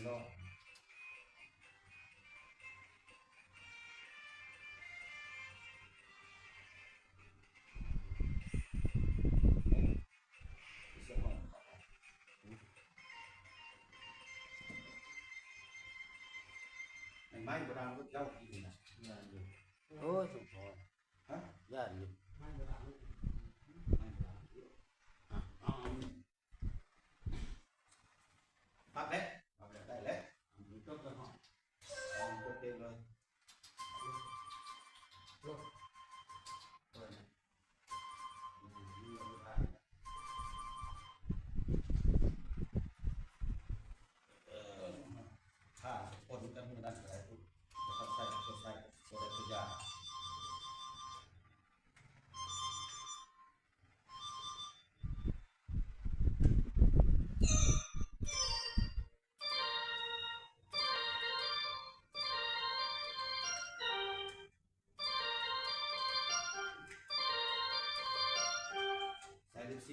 thì lo máy của đang rất lâu thì là nhiều ôi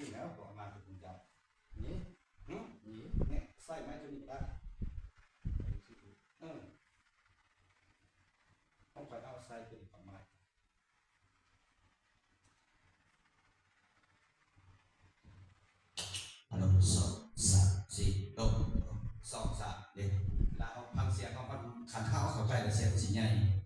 ซี่แล้วก็มาถึงจับนี่ นี่นี่ใส่ไม้นัวนี้ได้เออต้องไปเอาใส่เป็นประมาณอารมสองสามสี่ลงสองสามเด็กเอาพังเสียงของมันขันเท้าเข้าไปแล้วเสียงสีใหญ่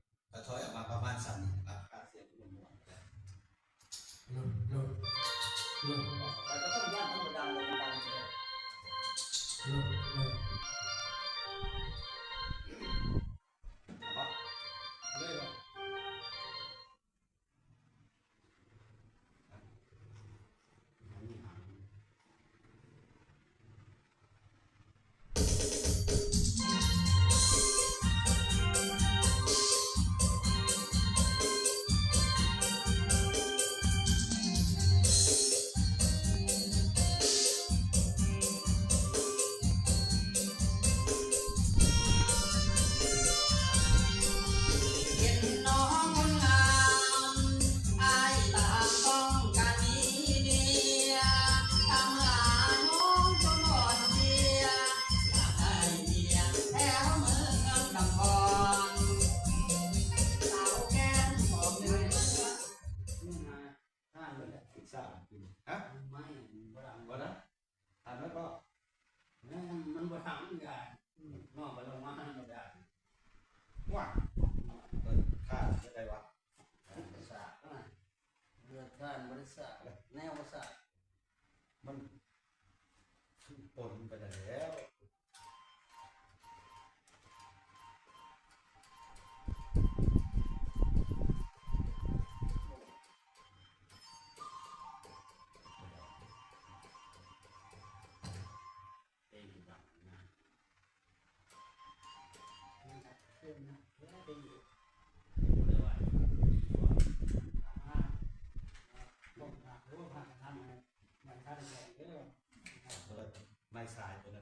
ซ่าฮะไม่บ่ดังบ่นะถามแล้วก็มันบ่ดังอีกอ่นอกบ่ลงมาไม่ได้ว่าเออข้าจะได้ว่าซ่าเลือดท่านบ่ได้ซ่แนวบ่ซ่ามันปนไปแล้วายทายตัวนั้น